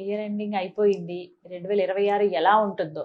Year ending అయిపోయింది. రెండు వేల ఇరవై ఆరు ఎలా ఉంటుందో.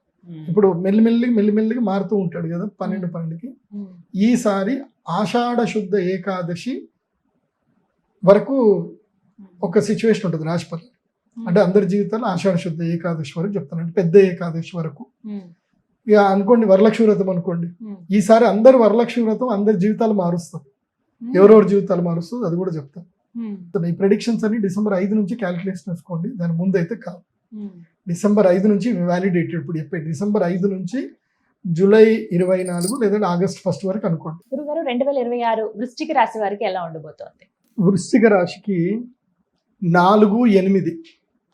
ఇప్పుడు మెల్లిమెల్లిగా మెల్లిమెల్లిగా మారుతూ ఉంటాడు కదా పన్నెండు పన్నెండుకి. ఈసారి ఆషాఢ శుద్ధ ఏకాదశి వరకు ఒక సిచ్యువేషన్ ఉంటుంది రాశిపల్లి అంటే అందరి జీవితాల్లో ఆషాఢ శుద్ధ ఏకాదశి వరకు చెప్తాను అంటే పెద్ద ఏకాదశి వరకు. ఇక అనుకోండి వరలక్ష్మి వ్రతం అనుకోండి. ఈసారి అందరు వరలక్ష్మి వ్రతం అందరి జీవితాలు మారుస్తారు. ఎవరెవరి జీవితాలు మారుస్తుంది అది కూడా చెప్తాను. ఈ ప్రెడిక్షన్స్ అన్ని డిసెంబర్ ఐదు నుంచి క్యాలిక్యులేషన్ వేసుకోండి. దాని ముందు అయితే కాదు. డిసెంబర్ ఐదు నుంచి వ్యాలిడేటెడ్ ఇప్పుడు చెప్పే డిసెంబర్ ఐదు నుంచి జూలై ఇరవై నాలుగు లేదా ఆగస్ట్ ఫస్ట్ వరకు అనుకోండి. గురుగారు రెండు వేల ఇరవై ఆరు వృశ్చిక రాశి వారికి ఎలా ఉండబోతోంది? వృశ్చిక రాశికి నాలుగు ఎనిమిది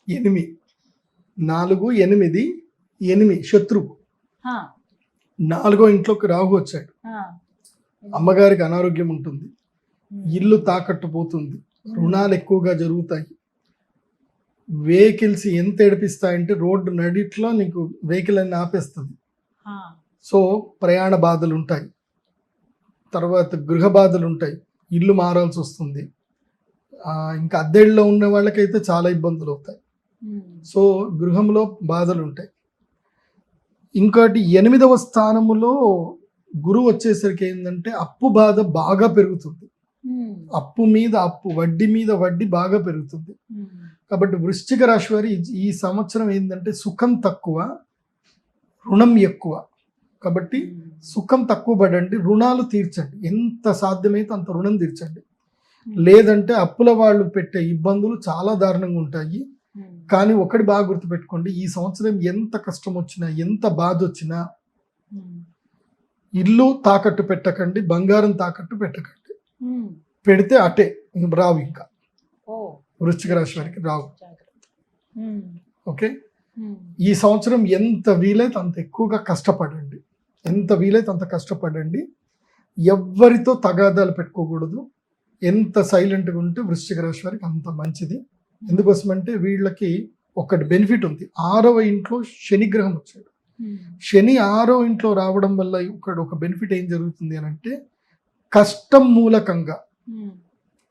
ఎనిమిది నాలుగు ఎనిమిది ఎనిమిది శత్రువు. నాలుగో ఇంట్లోకి రాహు వచ్చాడు. అమ్మగారికి అనారోగ్యం ఉంటుంది. ఉమ్. ఇల్లు తాకట్టు పోతుంది. రుణాలు ఎక్కువగా జరుగుతాయి. వెహికల్స్ ఎంత ఏడిపిస్తాయంటే రోడ్డు నడిట్లో నీకు వెహికల్ అన్ని ఆపేస్తుంది. సో ప్రయాణ బాధలు ఉంటాయి తర్వాత గృహ బాధలు ఉంటాయి ఇల్లు మారాల్సి వస్తుంది ఇంకా అద్దెళ్ళలో ఉన్న వాళ్ళకైతే చాలా ఇబ్బందులు అవుతాయి. సో గృహంలో బాధలు ఉంటాయి ఇంకోటి ఎనిమిదవ స్థానములో గురువు వచ్చేసరికి ఏంటంటే అప్పు బాధ బాగా పెరుగుతుంది. అప్పు మీద అప్పు వడ్డీ మీద వడ్డీ బాగా పెరుగుతుంది ఉమ్. కాబట్టి వృశ్చిక రాశి వారి ఈ- సంవత్సరం ఏంటంటే సుఖం తక్కువ రుణం ఎక్కువ కాబట్టి ఉమ్. సుఖం తక్కువ పడండి రుణాలు తీర్చండి ఎంత సాధ్యమైతే అంత రుణం తీర్చండి లేదంటే అప్పుల వాళ్ళు పెట్టే ఇబ్బందులు చాలా దారుణంగా ఉంటాయి. కానీ ఒకటి బాగా గుర్తుపెట్టుకోండి ఈ సంవత్సరం ఎంత కష్టం వచ్చినా ఎంత బాధ వచ్చినా. ఇల్లు తాకట్టు పెట్టకండి బంగారం తాకట్టు పెట్టకండి. పెడితే అటే రావు ఇంకా. వృశ్చిక రాశి వారికి రావు. ఓకే. ఈ సంవత్సరం ఎంత వీలైతే అంత ఎక్కువగా కష్టపడండి. ఎంత వీలైతే అంత కష్టపడండి. ఎవ్వరితో తగాదాలు పెట్టుకోకూడదు. ఎంత సైలెంట్గా ఉంటే వృశ్చిక రాశి వారికి అంత మంచిది. ఎందుకోసమంటే వీళ్ళకి ఒకటి బెనిఫిట్ ఉంది. ఆరవ ఇంట్లో శని గ్రహం వచ్చాడు. శని ఆరో ఇంట్లో రావడం వల్ల ఇక్కడ ఒక బెనిఫిట్ ఏం జరుగుతుంది అని అంటే కష్టం మూలకంగా.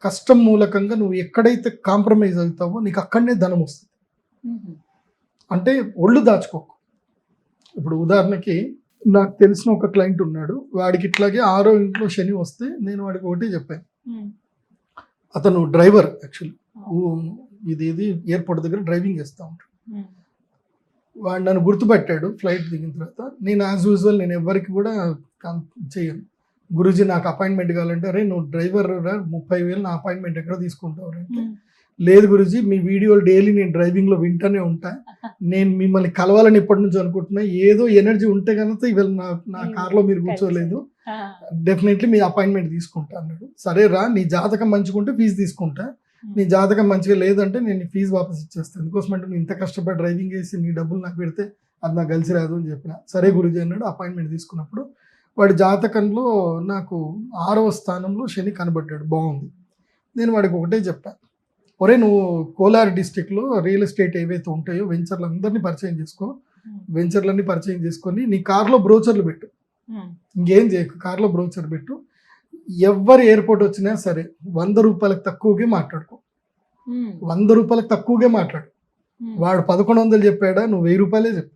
కష్టం మూలకంగా నువ్వు ఎక్కడైతే కాంప్రమైజ్ అవుతావో నీకు అక్కడనే ధనం వస్తుంది. అంటే ఒళ్ళు దాచుకోకు. ఇప్పుడు ఉదాహరణకి నాకు తెలిసిన ఒక క్లయింట్ ఉన్నాడు. వాడికి ఇట్లాగే ఆరో ఇంట్లో శని వస్తే నేను వాడికి ఒకటే చెప్పాను. అతను డ్రైవర్ యాక్చువల్లీ. ఇది ఇది ఎయిర్పోర్ట్ దగ్గర డ్రైవింగ్ చేస్తూ ఉంటాడు. వాడు నన్ను గుర్తుపెట్టాడు ఫ్లైట్ దిగిన తర్వాత. నేను యాజ్ యూజువల్ నేను ఎవరికి కూడా కన్- చేయను గురూజీ నాకు అపాయింట్మెంట్ కావాలంటే అరే నువ్వు డ్రైవర్ రా ముప్పై వేలు నా అపాయింట్మెంట్ ఎక్కడ తీసుకుంటావు రా?" అంటే లేదు గురూజీ మీ వీడియోలు డైలీ నేను డ్రైవింగ్లో వింటూనే ఉంటా. నేను మిమ్మల్ని కలవాలని ఇప్పటి నుంచి అనుకుంటున్నా. ఏదో ఎనర్జీ ఉంటే కనుక ఇవాళ నా నా కార్లో మీరు కూర్చోలేదు. డెఫినెట్లీ మీ అపాయింట్మెంట్ తీసుకుంటా అన్నాడు. సరే రా నీ జాతకం మంచిగుంటే ఫీజు తీసుకుంటా. నీ జాతకం మంచిగా లేదంటే నేను నీ ఫీజు వాపస్ ఇచ్చేస్తాను ఎందుకోసం అంటే నువ్వు ఇంత కష్టపడి డ్రైవింగ్ చేసి నీ డబ్బులు నాకు పెడితే అది నాకు కలిసి రాదు అని చెప్పిన. సరే గురుజీ అన్నాడు. అపాయింట్మెంట్ తీసుకున్నప్పుడు వాడి జాతకంలో నాకు ఆరవ స్థానంలో శని కనబడ్డాడు. బాగుంది. నేను వాడికి ఒకటే చెప్పాను ఒరే నువ్వు కోలార్ డిస్టిక్లో రియల్ ఎస్టేట్ ఏవైతే ఉంటాయో వెంచర్లు అందరినీ పరిచయం చేసుకో. వెంచర్లన్నీ పరిచయం చేసుకొని నీ కార్లో బ్రోచర్లు పెట్టు. ఇంకేం చేయకు కార్లో బ్రోచర్ పెట్టు. ఎవరు ఎయిర్పోర్ట్ వచ్చినా సరే వంద రూపాయలకు తక్కువగా మాట్లాడుకో. వంద రూపాయలకు తక్కువగా మాట్లాడు. వాడు పదకొండు వందలు చెప్పాడా నువ్వు వెయ్యి రూపాయలే చెప్పు.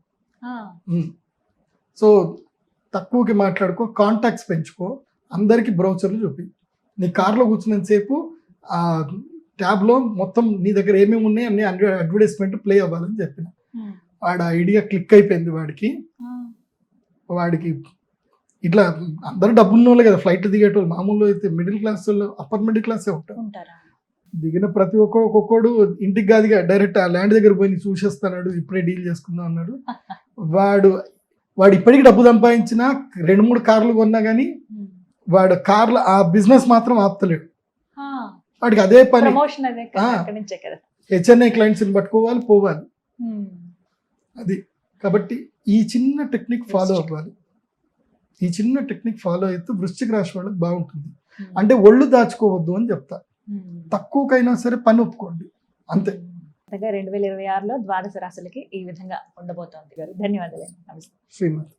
సో తక్కువకి మాట్లాడుకో కాంటాక్ట్స్ పెంచుకో అందరికి బ్రౌచర్లు చూపి. నీ కార్లో కూర్చున్నంతసేపు ఆ ట్యాబ్లో మొత్తం నీ దగ్గర ఏమేమి ఉన్నాయి అన్ని అడ్వర్టైజ్మెంట్ ప్లే అవ్వాలని చెప్పిన. వాడు ఐడియా క్లిక్ అయిపోయింది వాడికి. వాడికి ఇట్లా అందరూ డబ్బున్న వాళ్ళే కదా ఫ్లైట్ దిగేటోళ్ళు. మామూలు అయితే మిడిల్ క్లాస్ వాళ్ళు అప్పర్ మిడిల్ క్లాసే ఉంటారు. ఉంటారా? దిగిన ప్రతి ఒక్క ఒక్కొక్కడు ఇంటికి కాదుగా డైరెక్ట్ ఆ ల్యాండ్ దగ్గర పోయి చూసేస్తాడు ఇప్పుడే డీల్ చేసుకుందాం అన్నాడు. వాడు వాడు ఇప్పటికి డబ్బు సంపాదించినా రెండు మూడు కార్లు కొన్నా కానీ వాడు కార్లు ఆ బిజినెస్ మాత్రం ఆపుతలేడు. వాడికి అదే పని. హెచ్ఎన్ఐ క్లయింట్స్ని పట్టుకోవాలి పోవాలి. అది. కాబట్టి ఈ చిన్న టెక్నిక్ ఫాలో అవ్వాలి. ఈ చిన్న టెక్నిక్ ఫాలో అయితే వృశ్చిక రాశి వాళ్ళకి బాగుంటుంది. అంటే ఒళ్ళు దాచుకోవద్దు అని చెప్తా. తక్కువకైనా సరే పని ఒప్పుకోండి. అంతే. కొత్తగా రెండు వేల ఇరవై ఆరులో ద్వాదశ రాశులకి ఈ విధంగా ఉండబోతోంది గారు. ధన్యవాదాలు నమస్తే. శ్రీమతి.